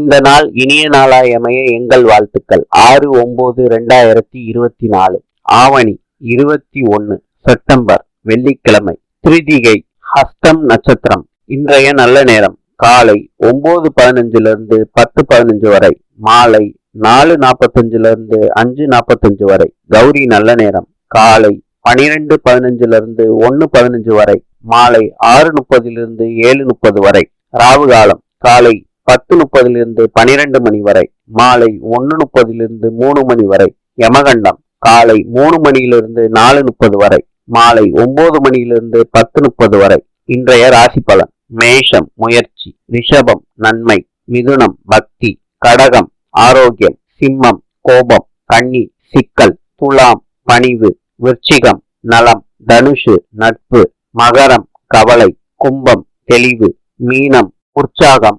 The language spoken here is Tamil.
இந்த நாள் இனிய நாளாய் அமைய எங்கள் வாழ்த்துக்கள். ஆறு ஒன்பது ரெண்டாயிரத்தி இருபத்தி நாலு. ஆவணி இருபத்தி ஒன்று செப்டம்பர் வெள்ளிக்கிழமை. திருதிகை ஹஸ்தம் நட்சத்திரம். இன்றைய நல்ல நேரம். காலை ஒன்பது பதினஞ்சுல இருந்து பத்து பதினஞ்சு வரை. மாலை நாலு நாற்பத்தஞ்சுல இருந்து அஞ்சு நாற்பத்தஞ்சு வரை. கௌரி நல்ல நேரம். காலை பனிரெண்டு பதினஞ்சுல இருந்து பதினஞ்சு வரை. மாலை ஆறு முப்பதிலிருந்து ஏழு முப்பது வரை. ராவு காலம் காலை பத்து முப்பதிலிருந்து பனிரெண்டு மணி வரை மாலை ஒன்று முப்பதிலிருந்து மூணு மணி வரை யமகண்டம் காலை மூணு மணியிலிருந்து நாலு முப்பது வரை மாலை ஒன்பது மணியிலிருந்து பத்து முப்பது வரை. இன்றைய ராசி பலன் மேஷம் முயற்சி ரிஷபம் நன்மை மிதுனம் பக்தி கடகம் ஆரோக்கியம் சிம்மம் கோபம் கன்னி சிக்கல் துலாம் பணிவு விருச்சிகம் நலம் தனுஷு நட்பு மகரம் கவலை கும்பம் தெளிவு மீனம் உற்சாகம்